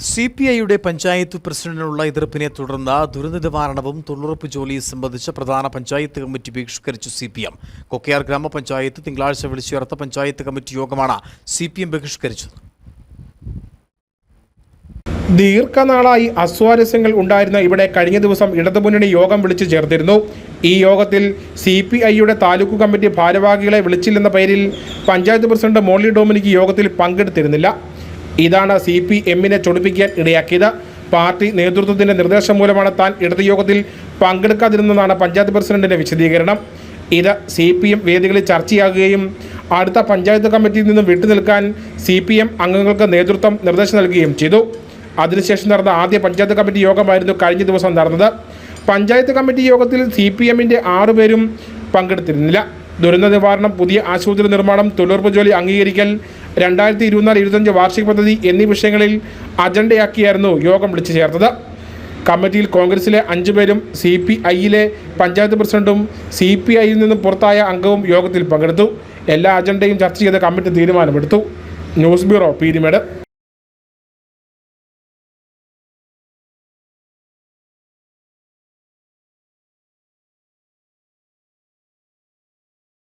C P ഐയുടെ പഞ്ചായത്ത് പ്രസിഡന്റിനുള്ള എതിർപ്പിനെ തുടർന്ന് ദുരന്ത നിവാരണവും തൊഴിലുറപ്പ് ജോലിയും സംബന്ധിച്ച് പ്രധാന പഞ്ചായത്ത് കമ്മിറ്റി ബഹിഷ്കരിച്ചു സി പി എം. കൊക്കയാർ ഗ്രാമപഞ്ചായത്ത് തിങ്കളാഴ്ച വിളിച്ചു ചേർത്ത പഞ്ചായത്ത് കമ്മിറ്റി യോഗമാണ് സി പി എം ബഹിഷ്കരിച്ചത്. ദീർഘനാളായി അസ്വാരസ്യങ്ങൾ ഉണ്ടായിരുന്ന ഇവിടെ കഴിഞ്ഞ ദിവസം ഇടതുമുന്നണി യോഗം വിളിച്ചു ചേർത്തിരുന്നു. ഈ യോഗത്തിൽ സി പി ഐയുടെ താലൂക്ക് കമ്മിറ്റി ഭാരവാഹികളെ വിളിച്ചില്ലെന്ന പേരിൽ പഞ്ചായത്ത് പ്രസിഡന്റ് മോളി ഡോമിനിക്ക് യോഗത്തിൽ പങ്കെടുത്തിരുന്നില്ല. ഇതാണ് സി പി എമ്മിനെ ചൊടിപ്പിക്കാൻ ഇടയാക്കിയത്. പാർട്ടി നേതൃത്വത്തിന്റെ നിർദ്ദേശം മൂലമാണ് താൻ ഇടത് യോഗത്തിൽ പങ്കെടുക്കാതിരുന്നതാണ് പഞ്ചായത്ത് പ്രസിഡന്റിന്റെ വിശദീകരണം. ഇത് സി പി എം വേദികളിൽ ചർച്ചയാകുകയും അടുത്ത പഞ്ചായത്ത് കമ്മിറ്റിയിൽ നിന്നും വിട്ടുനിൽക്കാൻ സി പി എം അംഗങ്ങൾക്ക് നേതൃത്വം നിർദ്ദേശം നൽകുകയും ചെയ്തു. അതിനുശേഷം നടന്ന ആദ്യ പഞ്ചായത്ത് കമ്മിറ്റി യോഗമായിരുന്നു കഴിഞ്ഞ ദിവസം നടന്നത്. പഞ്ചായത്ത് കമ്മിറ്റി യോഗത്തിൽ സി പി എമ്മിന്റെ ആറുപേരും പങ്കെടുത്തിരുന്നില്ല. ദുരന്ത നിവാരണം പുതിയ ആശുപത്രി നിർമ്മാണം തൊഴിലുറപ്പ് ജോലി അംഗീകരിക്കൽ രണ്ടായിരത്തി ഇരുപത്തിനാല് ഇരുപത്തഞ്ച് വാർഷിക പദ്ധതി എന്നീ വിഷയങ്ങളിൽ അജണ്ടയാക്കിയായിരുന്നു യോഗം വിളിച്ചു ചേർത്തത്. കമ്മിറ്റിയിൽ കോൺഗ്രസിലെ അഞ്ചു പേരും സി പി ഐയിലെ പഞ്ചായത്ത് പ്രസിഡന്റും സി പി ഐയിൽ നിന്നും പുറത്തായ അംഗവും യോഗത്തിൽ പങ്കെടുത്തു. എല്ലാ അജണ്ടയും ചർച്ച ചെയ്ത് കമ്മിറ്റി തീരുമാനമെടുത്തു. News bureau Peerumedu.